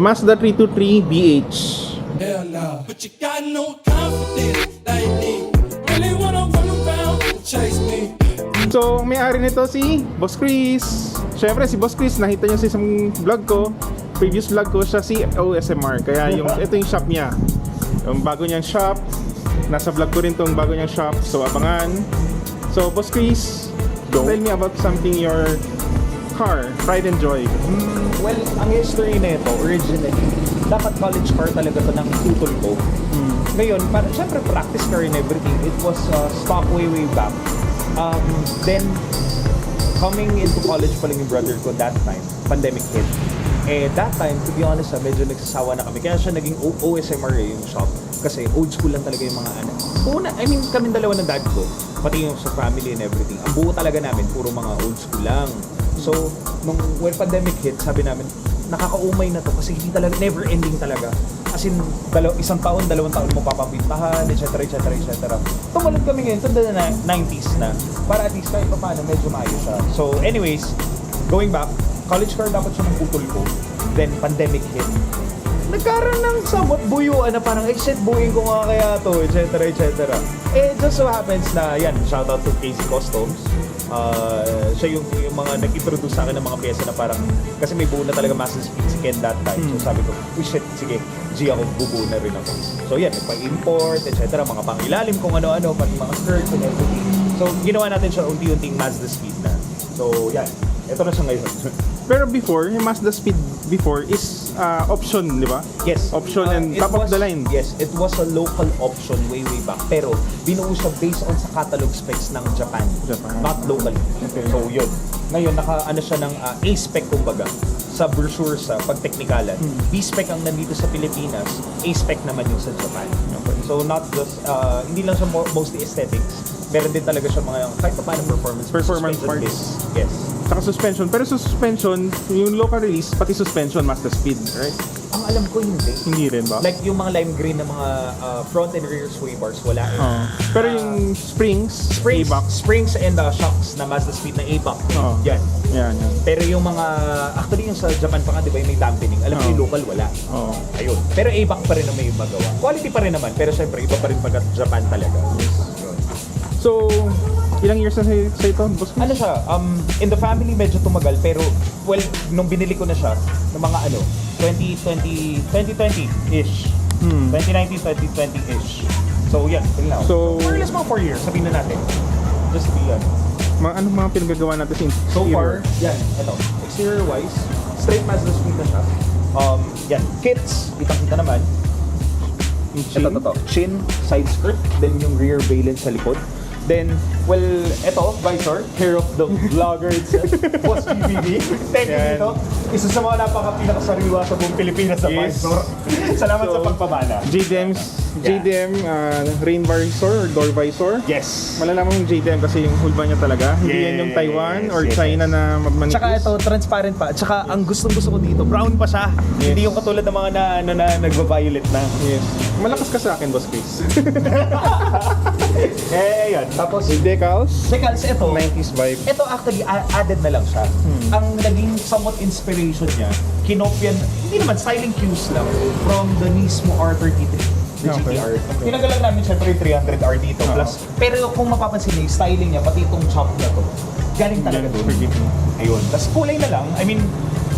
Mazda 323 BH. Hell. But you got no confidence lately. Really wanna run around and chase me. So, may-ari nito si Boss Chris. Siyempre, si Boss Chris, nakita niyo sa isang vlog ko, previous vlog ko, siya si OSMR. Kaya yung, ito yung shop niya. Yung bago niyang shop, nasa vlog ko rin tong bago niyang shop. So, abangan. So, Boss Chris, Go. tell me about something your car, pride and joy. Well, ang history na ito, originally, dapat college car talaga to ng tutol ko. Ngayon, para, syempre practice car and everything, it was uh, stock way, way back. Um, then, coming into college pa lang yung brother ko that time, pandemic hit. Eh, that time, to be honest, ah, medyo nagsasawa na kami. Kaya siya naging O- OSMR eh, yung shop. Kasi old school lang talaga yung mga ano. Una, I mean, kami dalawa ng dad ko, pati yung sa family and everything. Ang buo talaga namin, puro mga old school lang. So, nung when pandemic hit, sabi namin, nakakaumay na to kasi hindi talaga, never ending talaga. As in, dalaw, isang taon, dalawang taon mo papapintahan, etc. etc. etc. Tumalog kami ngayon, tanda na 90s na. Para at least kahit pa paano, medyo maayos siya. So, anyways, going back, college car dapat siya ng putol ko. Then, pandemic hit. Nagkaroon ng somewhat buyuan na parang, eh shit, buuin ko nga kaya to, etc. etc. Eh, just so happens na, yan, shout out to Casey Customs. Uh, siya yung, yung mga nag-introduce sa akin ng mga pyesa na parang, kasi may buo na talaga Master Speed si Ken that time. So sabi ko, oh shit, sige, G ako, bubuo na rin ako. So yan, nagpa-import, etc. Mga pangilalim kung ano-ano, pati mga skirts and everything. So ginawa natin siya unti-unting Mazda Speed na. So yan, ito na siya ngayon. Pero before, yung Mazda Speed before is uh, option, di ba? Yes. Option Uh, and top of was- the line. Yes, it was a local option way, way back. Pero binuo siya based on sa catalog specs ng Japan. Japan. Not local. Okay. So yun. Ngayon, naka, ano siya ng uh, A-spec kumbaga sa brochure sa pagteknikalan. Hmm. B-spec ang nandito sa Pilipinas, A-spec naman yung sa Japan. So not just, uh, hindi lang siya mo- mostly aesthetics. Meron din talaga siya mga kahit pa paano performance. Performance parts. Yes. Saka suspension. Pero sa suspension, yung local release, pati suspension, Mazda Speed, right? Ang alam ko hindi. Hindi rin ba? Like yung mga lime green na mga uh, front and rear sway bars, wala. Oo. pero yung springs, springs, A-box, springs and uh, shocks na Mazda Speed na A-box. Oo. Yan. yan, yan. Pero yung mga, actually yung sa Japan pa nga, di ba, yung may dampening. Alam mo Oo. yung local, wala. Oo. Ayun. Pero A-box pa rin ang may magawa. Quality pa rin naman, pero syempre, iba pa rin pagkat Japan talaga. Yun. So, ilang years na sa, sa ito, boss? Ano siya, um, in the family medyo tumagal, pero, well, nung binili ko na siya, ng mga ano, 2020, 2020-ish. Hmm. 2019, 2020-ish. So, yan, till now. So- more or less mga 4 years, sabihin na natin. Just to be, ano, Mga, ano mga pinagagawa natin sa So interior? far, yan, ito. Exterior wise, straight Mazda speed na siya. Um, yan, kits, kitang-kita naman. Yung chin? Ito, ito, ito. Chin, side skirt, then yung rear valence sa likod. Then, well, ito, visor, hair of the vlogger itself, Boss GBB. Thank you Yan. dito. Isa sa mga napaka-pinakasariwa sa buong Pilipinas sa Yes. visor. Salamat sa So, pagpamana. JDM's, Yeah. JDM, uh, rain visor or door visor. Yes. Malalaman yung JDM kasi yung hulba niya talaga. Hindi yan yung Yes, Taiwan or yes, China yes. na manipis. Tsaka ito, transparent pa. Tsaka ang gustong gusto ko dito, brown pa siya. Yes. Hindi yung katulad ng mga na, ano, na nagva-violet na. Yes. Malakas ka sa akin, Boss Chris. Eh, yan. Tapos, With decals, decals, ito. 90s vibe. Ito actually, added na lang siya. Ang naging somewhat inspiration niya, kinopyan, hindi naman, styling cues lang from the mismo R33, the Okay. GTR. Tinagal lang namin syempre yung 300R dito. Oo. Plus, pero kung mapapansin niyo, yung styling niya, pati itong chop na to, galing talaga doon. Ayun. Tapos kulay na lang, I mean,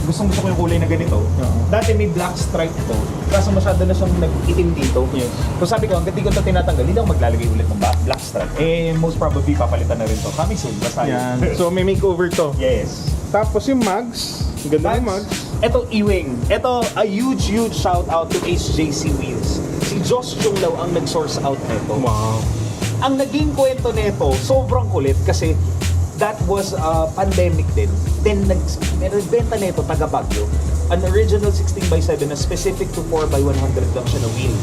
gustong gusto ko yung kulay na ganito. Oo. Dati may black stripe to, kaso masyado na siyang nag-itim dito. Yes. So sabi ko, hanggang di ko ito tinatanggal, hindi ako maglalagay ulit ng ba- black stripe. Eh, most probably papalitan na rin to. Coming soon, basta Yan. yun. So may makeover to. yes. Tapos yung mugs, ganda yung mugs. Ito, Ewing. Ito, a huge, huge shout out to HJC Wheels. Si Josh Chunglaw ang nag-source out nito. Wow. Ang naging kwento nito, sobrang kulit kasi that was uh, pandemic din. Then, nag, nagbenta nito taga Baguio. An original 16x7 na specific to 4x100 lang siya na wheel.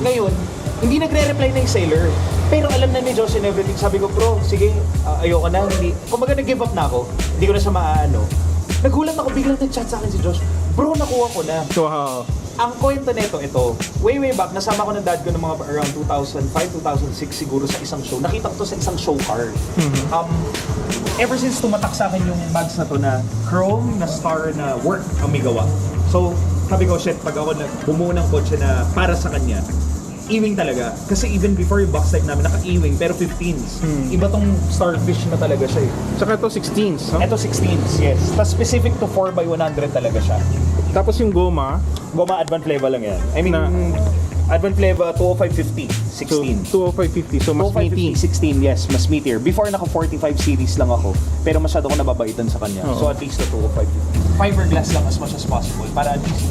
Ngayon, hindi nagre-reply na yung seller. Pero alam na ni Josh and everything. Sabi ko, bro, sige, uh, ayoko na. Hindi. Kung baga nag-give up na ako, hindi ko na siya maaano. Nagulat ako, biglang nag-chat sa akin si Josh. Bro, nakuha ko na. Wow. Ang kwento nito, ito, way way back, nasama ko ng dad ko ng mga around 2005, 2006 siguro sa isang show. Nakita ko to sa isang show car. Um, ever since tumatak sa akin yung bags na to na chrome na star na work ang may gawa. So, sabi ko, shit, pag ako nag bumuo ng kotse na para sa kanya, Ewing talaga. Kasi even before yung box type namin, naka-Ewing, pero 15s. Iba tong Starfish na talaga siya eh. Tsaka ito 16s, no? Ito 16s, yes. Tapos specific to 4x100 talaga siya. Tapos yung goma, Goma Advent Flava lang yan. I mean, Na- Advent Flava 20550, so 16. 20550, so mas meaty. 20550, 16, yes, mas meatier. Before naka 45 series lang ako, pero masyado ko nababaitan sa kanya. Oo. So at least na 20550. Fiberglass lang as much as possible para at least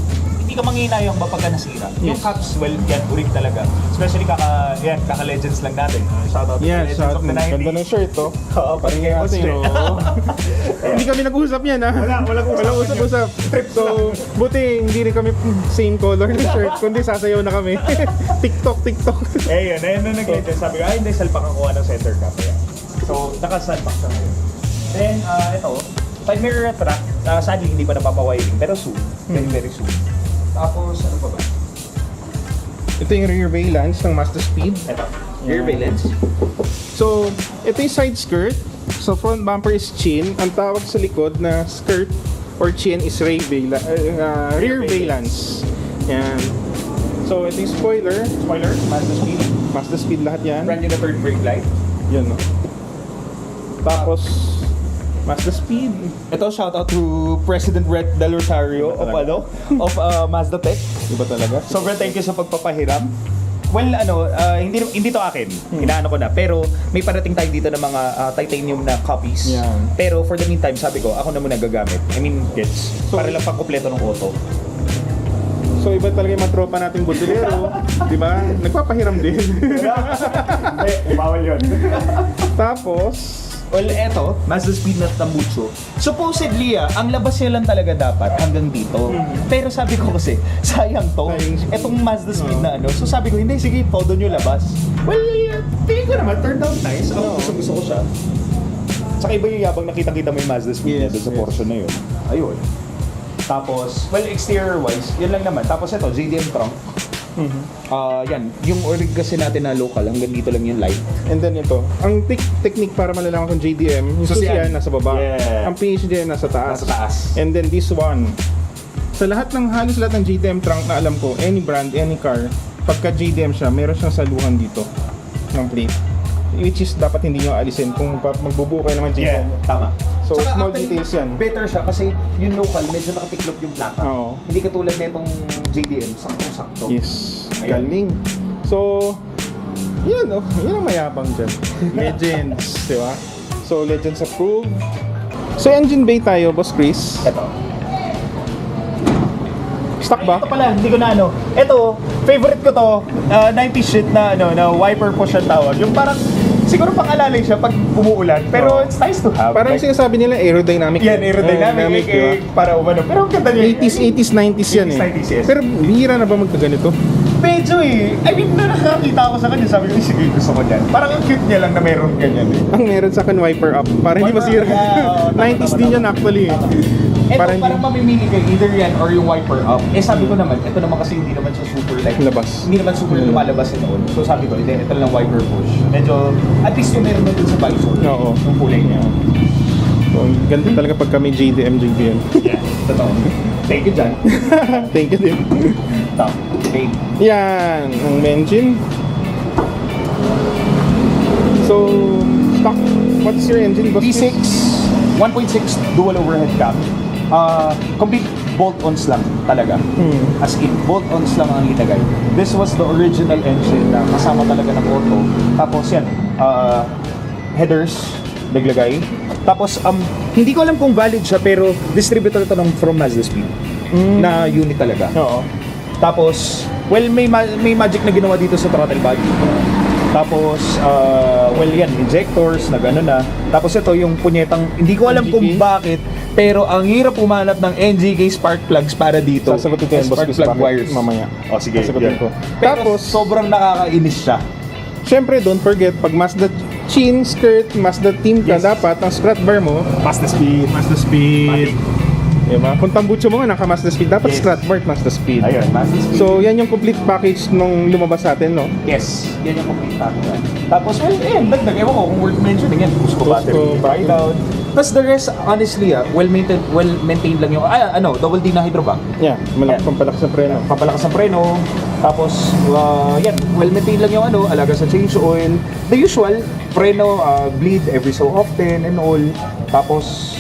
ka manginayang ba pagka nasira. Yung Yes. caps, well, yan, urig talaga. Especially kaka, yan, kaka-legends lang natin. Shout out to Yan, Legends sa of the 90s. ganda ng shirt to. Oo, parang kay Kasi, Austin. Hindi kami nag-usap yan, ha? Wala, walang usap. Walang usap-usap. So, buti hindi rin kami same color ng shirt, kundi sasayaw na kami. TikTok, TikTok. Eh, yun. Ayun na nag-legend. Sabi ko, ay, hindi, salpak ako ng center. Ayan. So, nakasalpak siya ngayon. Then, ah, ito, side mirror retract. Uh, sadly, hindi pa napapawiring, pero soon. Very, very soon. Tapos, ano pa ba? Ito yung rear valance ng Mazda Speed. Ito. Rear valence. So, ito yung side skirt. So, front bumper is chin. Ang tawag sa likod na skirt or chin is rear, vala- uh, rear valance. Yan. So, ito yung spoiler. Spoiler, Mazda Speed. Mazda Speed lahat yan. Brand new na third brake light. Yun, no? Tapos, Mazda Speed. Ito, shout out to President Red Del Rosario of, ano, of uh, Mazda Tech. Iba talaga. Sobrang thank you sa pagpapahiram. Well, ano, uh, hindi hindi to akin. Inaano ko na. Pero may parating tayo dito ng mga uh, titanium na copies. Yan. Pero for the meantime, sabi ko, ako na muna gagamit. I mean, gets. So- para lang pang-kompleto ng auto. So, iba talaga yung mga tropa nating butilero. di ba? Nagpapahiram din. Hindi, bawal yun. Tapos, well, eto, Mazda Speed na Tambucho. Supposedly, ah, ang labas niya lang talaga dapat hanggang dito. Pero sabi ko kasi, sayang to. Sayang. Etong Mazda Speed na ano. So sabi ko, hindi, sige, todo nyo labas. Well, tingin ko naman, turned out nice. Ako, gusto, gusto ko siya. Saka iba yung yabang nakita-kita mo yung Mazda Speed Yes, doon sa yes. portion na yun. Ayun. Tapos, well, exterior-wise, yun lang naman. Tapos ito, JDM trunk. Ah, yan. Yung orig kasi natin na local, hanggang dito lang yung light. and then ito. Ang tek- technique para malalaman kung JDM, yung Susian. nasa baba. Yeah. Ang PHDM nasa taas. Nasa taas. And then this one. Sa lahat ng halos lahat ng JDM trunk na alam ko, any brand, any car, pagka JDM siya, meron siyang saluhan dito ng plate. Which is dapat hindi nyo alisin kung magbubuo kayo naman JDM. tama. So, small details yan. Better siya kasi yung local, medyo nakatiklop yung plaka. Oo. Hindi katulad na itong JDM, sakto-sakto. Yes. Ayan. Galing. So, yan oh. Yan ang mayabang dyan. Legends, di ba? So, Legends approved. So, engine bay tayo, Boss Chris. Ito. Stock ba? Ito pala, hindi ko na ano. Ito, favorite ko to, uh, 90 shit na ano, na wiper push ang tawag. Yung parang, siguro pangalalay siya pag umuulan, pero it's nice to have. Parang Like, sinasabi nila aerodynamic. yan, aerodynamic, di ba? eh, para umano. Pero ang ganda niya. 80s, 80s, 90s yan 80s, eh. 90s, yes. Pero bihira na ba magkaganito? Medyo eh. I mean, na nakakita ako sa kanya, sabi ko, "Eh, sige, gusto ko yan. Parang ang cute niya lang na meron ganyan eh. Ang meron sa akin wiper up. Para hindi masira. yeah, oo, tama, 90s tama, din tama. yan actually. eh. Ito, Parang parang, mamimili kayo, either yan or yung wiper up. Eh sabi ko naman, ito naman kasi hindi naman siya super like, Labas. hindi naman super Mm. lumalabas ito. So sabi ko, hindi, ito lang wiper push. Medyo, at least yung meron doon sa visor. Oo. Yung kulay niya. So, ganda talaga pag kami JDM, JDM. Yeah, totoo. Thank you, John. Thank you din. Top. Okay. Yan, ang engine. So, stock. What's your engine? Boss? V6, 1.6 dual overhead cam. Uh, complete bolt-ons lang talaga. Hmm. As in, bolt-ons lang ang ilagay. This was the original engine na kasama talaga ng auto. Tapos yan, uh, headers, naglagay. Tapos, um, hindi ko alam kung valid siya, pero distributor ito ng from Mazda Speed. Na unit talaga. Oo. Tapos, well, may, ma- may magic na ginawa dito sa throttle body. Tapos, uh, well yan, injectors, na gano'n na. Tapos ito yung punyetang, hindi ko alam kung bakit, pero ang hirap umanap ng NGK spark plugs para dito. Sasagutin ko yan, boss. Spark plug bakit? wires. Mamaya. O sige, Sasagutin yan. ko. Pero Tapos- sobrang nakakainis siya. Siyempre, don't forget, pag Mazda chin, skirt, Mazda team ka, Yes. dapat ang strut bar mo, Mazda speed. Mazda speed. Diba? Kung tambucho mo nga, naka Mazda speed, dapat Yes. strut bar, Mazda speed. Ayun, Mazda speed. So, yan yung complete package nung lumabas sa atin, no? yes, yan yung complete package. Tapos, well, eh, dagdag, ewan ko kung worth mentioning yan. Cusco battery, battery. dry down. Tapos the rest, honestly, ah, well-maintained, well-maintained lang yung, ah, ano, double D na hydrovac. Yeah, malaki Yan. pampalakas sa preno. Papalakas ng preno. Tapos, ah, yan, well-maintained lang yung ano, alaga sa change oil. The usual, preno, ah, bleed every so often and all. Tapos,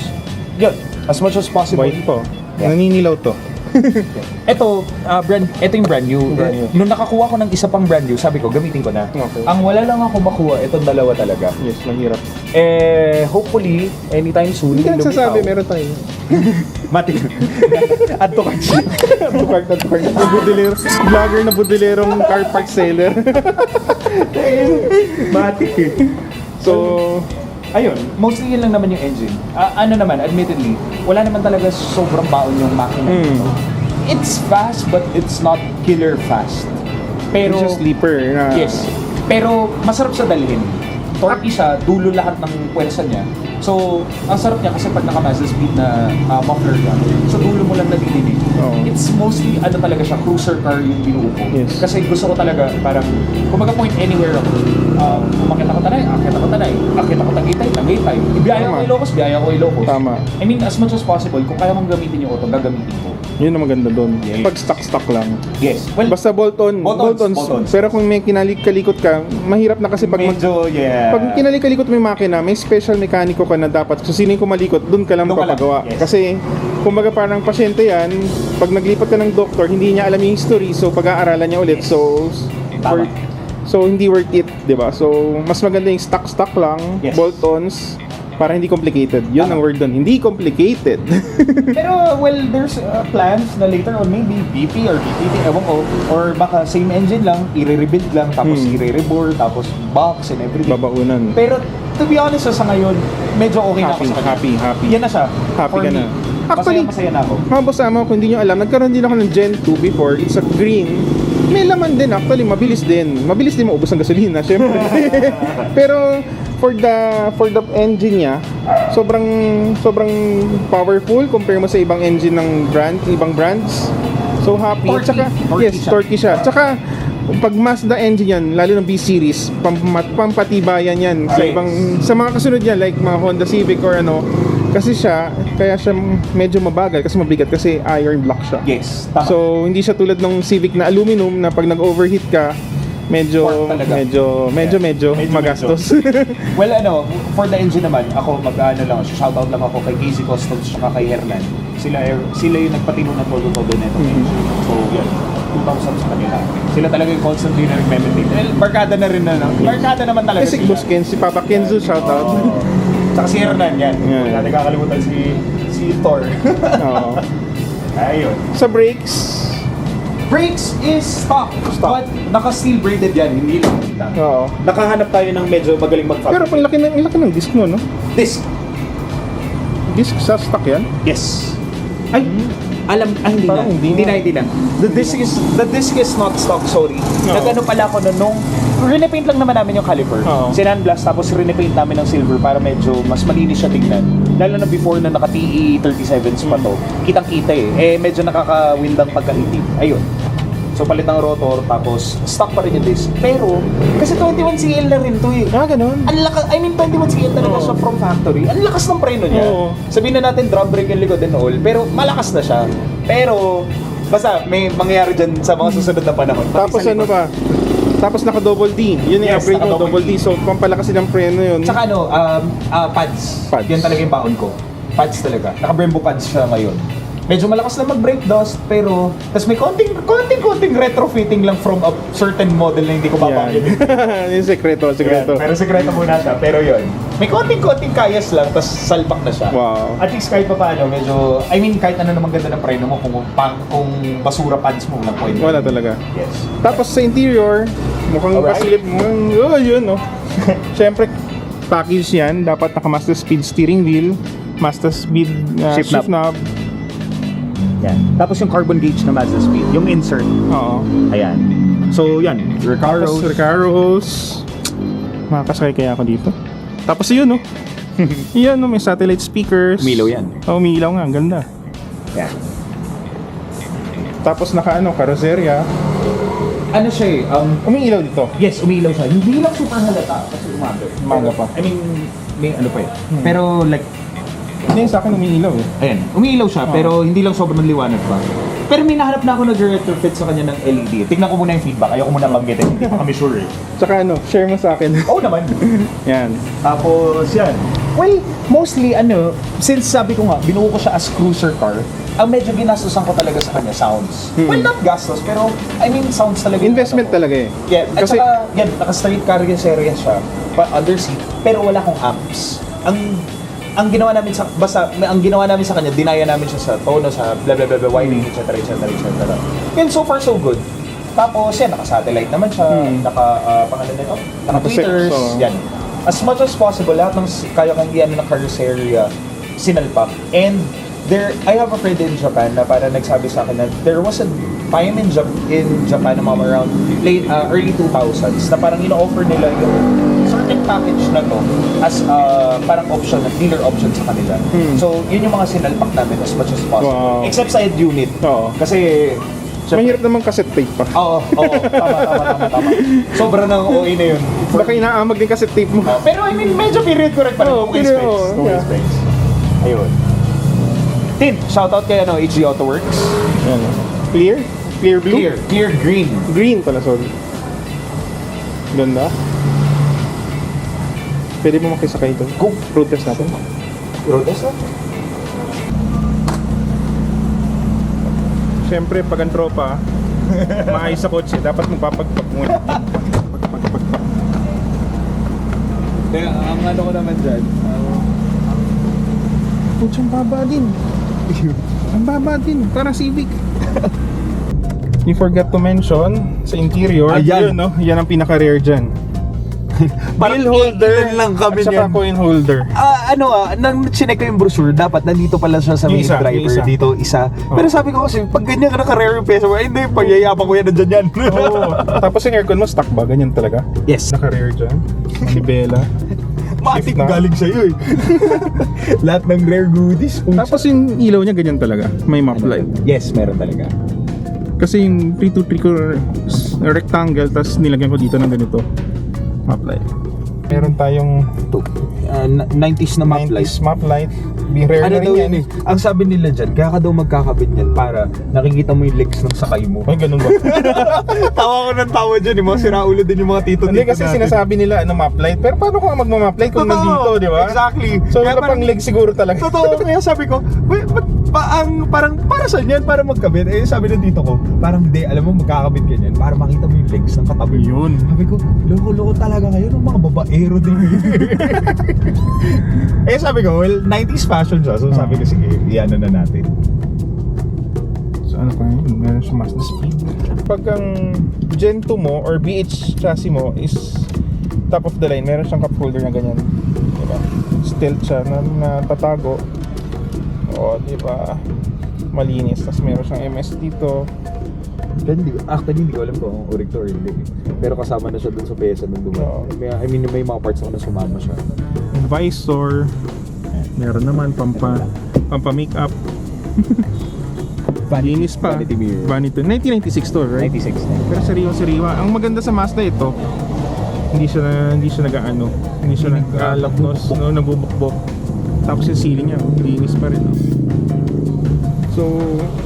yun, as much as possible. White po. Yeah. Naninilaw to. Ito, ah, brand, ito yung brand new. Brand new. Nung nakakuha ko ng isa pang brand new, sabi ko, gamitin ko na. Okay. Ang wala lang ako makuha, itong dalawa talaga. Yes, mahirap. Eh, hopefully, anytime soon, Hindi ka nagsasabi, meron tayo. Mati. Add to cart. Tukag na tukag na budilero. Vlogger na budilerong car park seller. Mati. So, Ayun, mostly yun lang naman yung engine. Ah, ano naman, admittedly, wala naman talaga sobrang baon yung makina Hmm. nito. It's fast, but it's not killer fast. Pero, it's just sleeper na yes. Pero, masarap sa dalhin. Torque siya, dulo lahat ng pwersa niya. So, ang sarap niya kasi pag naka-Mazda speed na ah, muffler ka, sa dulo mo lang nadidinig. Oo. It's mostly, ano talaga siya, cruiser car yung binuo ko. Yes. Kasi gusto ko talaga, parang, kumaga point anywhere ako. Um, umakit ako tanay, akit ako tanay, akit ako tagaytay, tagaytay. Ibiyaya ko. Ilocos, biyaya ko Ilocos. Tama. I mean, as much as possible, kung kaya mong gamitin yung auto, gagamitin ko. Yun ang maganda doon. Yes. Pag stock-stock lang. Yes. Well, Basta bolt-on. Bolt-ons, Bolt-ons. bolt-ons. Pero kung may kinalik-kalikot ka, mahirap na kasi pag mag- medyo, yeah. Pag kinalik-kalikot mo yung makina, may special mekaniko ka na dapat. So, sino yung kumalikot, doon ka lang Doon ka lang, papagawa. yes. Kasi, kumbaga parang pasyente yan, pag naglipat ka ng doktor, hindi niya alam yung history, so pag-aaralan niya ulit. So, Tama. worth- so hindi worth it, di ba? So, mas maganda yung stock-stock lang, Yes. bolt-ons, para hindi complicated. Yun Tama. ang word doon, hindi complicated. Pero, well, there's uh, plans na later on maybe BP or BPT, ewan ko, or baka same engine lang, i-rebuild lang, tapos Hmm. i-rebore, tapos box and everything. Babaunan. Pero, to be honest, sa ngayon, medyo okay na ako Happy, sa kanya. happy, happy. Yan na siya. Happy For ka me. na. Actually, masaya, masaya na ako. Mga boss amo, kung hindi nyo alam, nagkaroon din ako ng Gen 2 before. It's a green. May laman din actually, mabilis din. Mabilis din maubos ang gasolina, syempre. Pero for the for the engine niya, sobrang sobrang powerful compare mo sa ibang engine ng brand, ibang brands. So happy. Torquey. Tsaka, Torquey yes, siya. torquey siya. Tsaka pag Mazda engine yan, lalo ng B-series, pampat, pampatibayan yan sa ibang sa mga kasunod niya like mga Honda Civic or ano kasi siya kaya siya medyo mabagal kasi mabigat kasi iron block siya. Yes, tama. So hindi siya tulad ng Civic na aluminum na pag nag-overheat ka medyo medyo medyo Yeah. medyo, Medyo, magastos. well, ano, for the engine naman, ako mag-ano lang, shoutout lang ako kay Casey Customs at kay Hernan. Sila sila yung nagpatino ng todo-todo Mhm. engine. So, yan. 2,000 sa kanila. Sila talaga yung constantly na nag-maintain. Well, barkada na rin na. no? Barkada naman talaga Kasi sila. Boss Ken, si Papa Kenzo shout out. Oo. Tsaka si Hernan, yan. Yan. Wala nakakalimutan si si Thor. Oo. Ayun. Sa brakes, Brakes is stock. Stock. But naka-steel braided yan, hindi lang kita. oo. Nakahanap tayo ng medyo magaling mag-fabric. Pero ang laki ng ang laki ng disc mo, no? Disc. Disc sa stock yan. Yes. Ay, alam, ah, hindi Parang na. hindi Hindi na. na, hindi na. The disc is, the disc is not stock, sorry. Oo. Nagano pala ako nun nung, repaint lang naman namin yung caliper. Oo. Sinanblast, tapos repaint namin ng silver para medyo mas malinis siya tingnan. Lalo na before na naka-TE 37s pa to. Kitang-kita eh. Eh, medyo nakaka-windang pagkahitig. Ayun. So, palit ng rotor, tapos stock pa rin yung disc. Pero, kasi 21CL na rin to eh. Ah, ganun. Ang lakas, I mean 21CL talaga Oo. siya from factory. Ang lakas ng preno niya. Oo. Sabihin na natin drum brake and likod and all, pero malakas na siya. Pero, basta may mangyayari dyan sa mga susunod na panahon. Pati Tapos sa ano likod. pa? Tapos naka double D. Yun yung Yes, upgrade mo, double D. double D. So pampalakasin ng preno yun. Tsaka ano, um, ah, pads. Pads. Yan talaga yung baon ko. Pads talaga. Naka-Brembo pads siya ngayon. Medyo malakas na mag-brake dust, pero tas may konting, konting, konting retrofitting lang from a certain model na hindi ko Yan. papanggit. yung sekreto, sekreto. Pero sekreto muna siya, pero yun. May konting-konting kayas lang, tas salpak na siya. Wow. At least kahit pa paano, medyo, I mean, kahit ano naman ganda ng preno mo, kung, pang, kung basura pads mo, walang pwede. Wala talaga. Yes. Tapos sa interior, mukhang Alright. pasilip mo. Oh, yun, no. Siyempre, package yan. Dapat naka-master speed steering wheel, master speed uh, Shift shift, knob. Yan. Tapos yung carbon gauge na Mazda Speed, yung insert. Oo. Ayan. So, yan. Recaro. Tapos Recaro hose. Makakasakay kaya ako dito. Tapos yun, no. Yan, no. May satellite speakers. Umilaw yan. Oh, umilaw nga. Ang ganda. Yan. Tapos naka ano, karoserya. Ano siya eh, um, Umiilaw dito. yes, umilaw siya. Hindi lang super halata kasi umaga. Umaga pa. I mean, may ano pa eh. Pero like, Hindi, sa akin umiilaw eh. Ayan, umiilaw siya pero hindi lang sobrang liwanag pa. Pero may nahanap na ako nag-retrofit sa kanya ng LED. Tignan ko muna yung feedback. Ayoko muna banggitin. Hindi pa kami sure eh. Tsaka ano, share mo sa akin. Oo naman. Yan. Tapos yan. Well, mostly ano, since sabi ko nga, binuo ko siya as cruiser car, ang medyo ginastosan ko talaga sa kanya sounds. Well, not gastos, pero I mean sounds talaga. yung Investment ano ko. talaga eh. Yeah, at Kasi- saka, yan, naka-straight carrier series siya, pa under seat, pero wala akong amps. Ang ang ginawa namin sa basta may- ang ginawa namin sa kanya dinaya namin siya sa tono sa blah blah blah, blah wiring etc etc etc and so far so good. Tapos yan naka-satellite naman siya Hmm. naka uh, pangalan nito? Naka Twitters so- yan. As much as possible lahat ng s- kaya kang iyan ng carrosseria sinalpak. And there I have a friend in Japan na para nagsabi sa akin na there was a time in, Jap- in Japan na mga around late uh, early 2000s na parang ino-offer nila yung certain package na to as uh, parang option, dealer option sa kanila. So, yun yung mga sinalpak namin as much as possible. Wow. Except sa unit. Oo. Kasi, syempre- Mahirap naman cassette tape pa. Oo, oo, tama, tama, tama, tama. Sobra ng OA na yun. Baka inaamag din cassette tape mo. Uh, pero I mean, medyo period correct pa rin. Oo, period, oo, Two yeah. specs. Ayun. Tin, shoutout kay ano, HG Auto Works. Yan. Clear? Clear blue? Clear, clear green. Green pala, sorry. Ganda. Pwede mo makisakay ito. Go. Road test natin. Road test na? Siyempre, pag ang tropa, maayos sa kotse, dapat magpapagpag muna. Pagpagpag. Kaya ang ano ko naman dyan, Putz, ang baba din. ang baba din. Parang Civic. You forgot to mention sa interior, Ayan. yun, no? Yan ang pinaka-rare dyan. Bill holder ilan lang kami at saka niyan. coin holder. Ah, ano ah, nang chinek ko yung brochure, dapat nandito pala siya sa main isa, driver, isa. dito isa. Oh. Pero sabi ko kasi, pag ganyan ka naka-rare yung peso ay hindi, pagyayabang ko yan, nandyan yan. Oo. Tapos yung aircon mo, stock ba? Ganyan talaga. yes. Naka-rare dyan. Si Bella. Matik na. galing sa'yo eh. Lahat ng rare goodies. Tapos yung ilaw niya ganyan talaga. May map light. Yes, meron talaga. Kasi yung 323 ko rectangle, tapos nilagyan ko dito ng ganito. Map light. Meron tayong Ito, uh, 90s na map light. 90s map light. Be rare Ano na daw rin yan eh? Ang sabi nila dyan, kaya ka daw magkakabit yan para nakikita mo yung legs ng sakay mo. Ay, ganun ba? tawa ko ng tawa dyan, yung mga siraulo din yung mga tito Hindi kasi sinasabi nila ano map light. Pero paano kung magma-map light kung nandito, di ba? Exactly. So, Kaya wala pang parang- leg siguro talaga. Totoo, kaya sabi ko, "Wait, ba't pa ang parang para saan yan? Para magkabit? Eh sabi ng dito ko, parang hindi, alam mo magkakabit ka niyan para makita mo yung legs ng katabi. Yun. Sabi ko, loko-loko talaga kayo ng mga babaero din. eh sabi ko, well, 90s fashion siya. So sabi ko, sige, iyan na natin. So ano pa yun? Meron siya Mazda speed. Pag ang Gen 2 mo or BH chassis mo is top of the line, meron siyang cup holder na ganyan. Diba? Stealth siya na natatago. O, diba? Malinis. Tapos meron siyang MS dito. Hindi, actually, hindi ko alam kung urig to or hindi. Pero kasama na siya dun sa pyesa nung. May, I mean, may mga parts ako na sumama siya. Visor. Meron naman pampa, pampa makeup. Linis pa. Vanity mirror. Vanity. 1996 to, right? 96 na. Pero sariwa sariwa. Ang maganda sa Mazda ito, hindi siya na, hindi siya nag-ano, hindi siya nag-alapnos, no, nagbubukbok. Tapos yung ceiling niya, linis pa rin. So,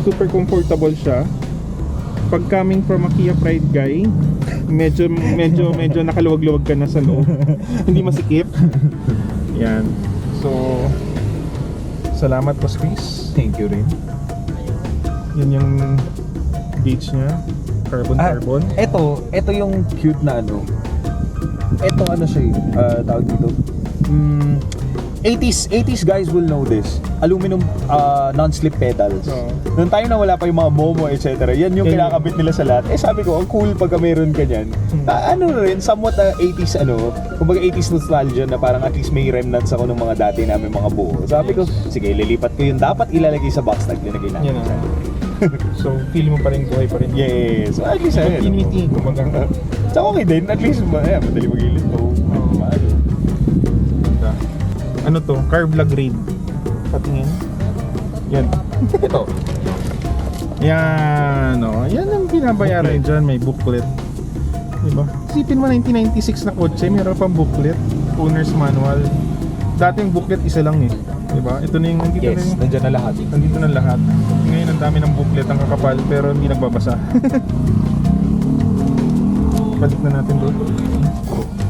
super comfortable siya. Pag coming from a Kia Pride guy, medyo medyo medyo nakaluwag-luwag ka na sa loob. hindi masikip. Yan. So, salamat po, Chris. Thank you rin. Yan yung gauge niya. Carbon Ah, carbon. Ito, ito yung cute na ano. Ito ano siya eh, ah, tawag dito. Mm, 80s, 80s guys will know this. Aluminum ah, non-slip pedals. Oo. Noong tayo na wala pa yung mga Momo, etc. Yan yung kinakabit nila sa lahat. Eh sabi ko, ang cool pagka meron ka niyan. Hmm. Ah, ano rin, somewhat ah, 80s ano, kumbaga 80s nostalgia na parang at least may remnants ako ng mga dati namin mga buo. Sabi ko, sige, lilipat ko yun. Dapat ilalagay sa box tag, linagay natin Yan ah. so, feel mo pa rin buhay pa rin. Yes. So, at least, ayun. Continuity, kumbaga. So, okay din. At least, ma- ayan, madali mag-ilit to. Maano. Ganda. Ano to? Carb lag grade. Patingin. Yan. Ito. Yan, no. Yan ang binabayaran dyan. May booklet. Diba? Isipin mo 1996 na kotse, meron pang booklet. Owner's manual. Dati yung booklet isa lang eh. Diba? Ito na yung, nandito na Yes, yung, nandiyan na lahat. eh. nandito na lahat. Ngayon ang dami ng booklet ang kakapal pero hindi nagbabasa. Balik na natin doon.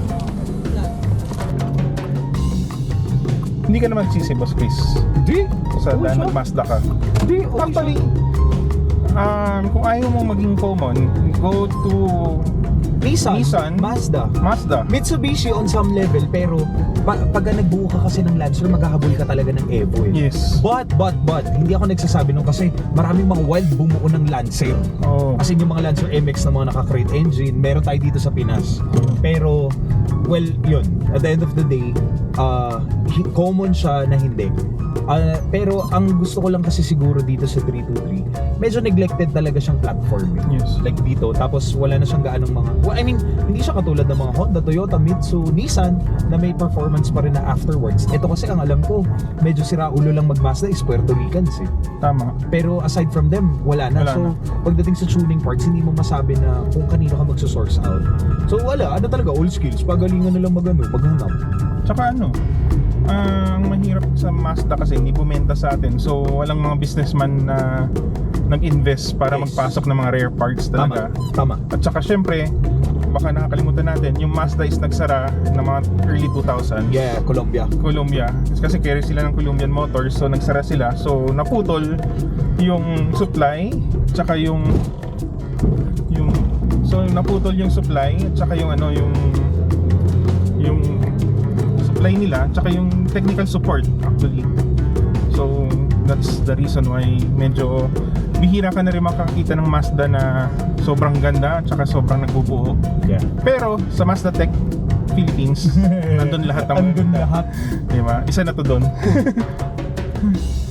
Hindi ka naman sisi, Boss Chris. Di? Sa Oo dahil nag-Mazda ka. Di, okay Actually, um, kung ayaw mo maging common, go to Nissan, Nissan. Mazda. Mazda. Mitsubishi on some level pero pa, pag nagbuo ka kasi ng Lancer maghahabol ka talaga ng Evo eh. Yes. But, but, but, hindi ako nagsasabi nun kasi maraming mga wild bumuo ng Lancer. Oh. As in yung mga Lancer MX na mga naka-crate engine, meron tayo dito sa Pinas. Pero, well, yun, at the end of the day, uh, common siya na hindi. Ah, pero ang gusto ko lang kasi siguro dito sa 323, medyo neglected talaga siyang platform. eh. Yes. Like dito, tapos wala na siyang gaanong mga, well, I mean, hindi siya katulad ng mga Honda, Toyota, Mitsu, Nissan na may performance pa rin na afterwards. Ito kasi ang alam ko, medyo sira ulo lang mag-Mazda is Puerto Ricans eh. Tama. Pero aside from them, wala na. Wala so, na. pagdating sa tuning parts, hindi mo masabi na kung kanino ka magsosource out. So, wala. Ano talaga? All skills. Pagalingan na lang mag-ano, maghanap. Tsaka ano, ang mahirap sa Mazda kasi hindi bumenta sa atin. So, walang mga businessman na nag-invest para Yes. magpasok ng mga rare parts Tama. talaga. Tama. At saka syempre, baka nakakalimutan natin, yung Mazda is nagsara ng mga early 2000s. Yeah, Colombia. Columbia. Kasi carry sila ng Colombian Motors, so nagsara sila. So, naputol yung supply, tsaka yung yung so naputol yung supply at saka yung ano yung yung supply nila tsaka yung technical support actually so that's the reason why medyo bihira ka na rin makakita ng Mazda na sobrang ganda at saka sobrang nagbubuo Yeah. pero sa Mazda Tech Philippines nandun lahat ng Andun lahat. di ba isa na to doon.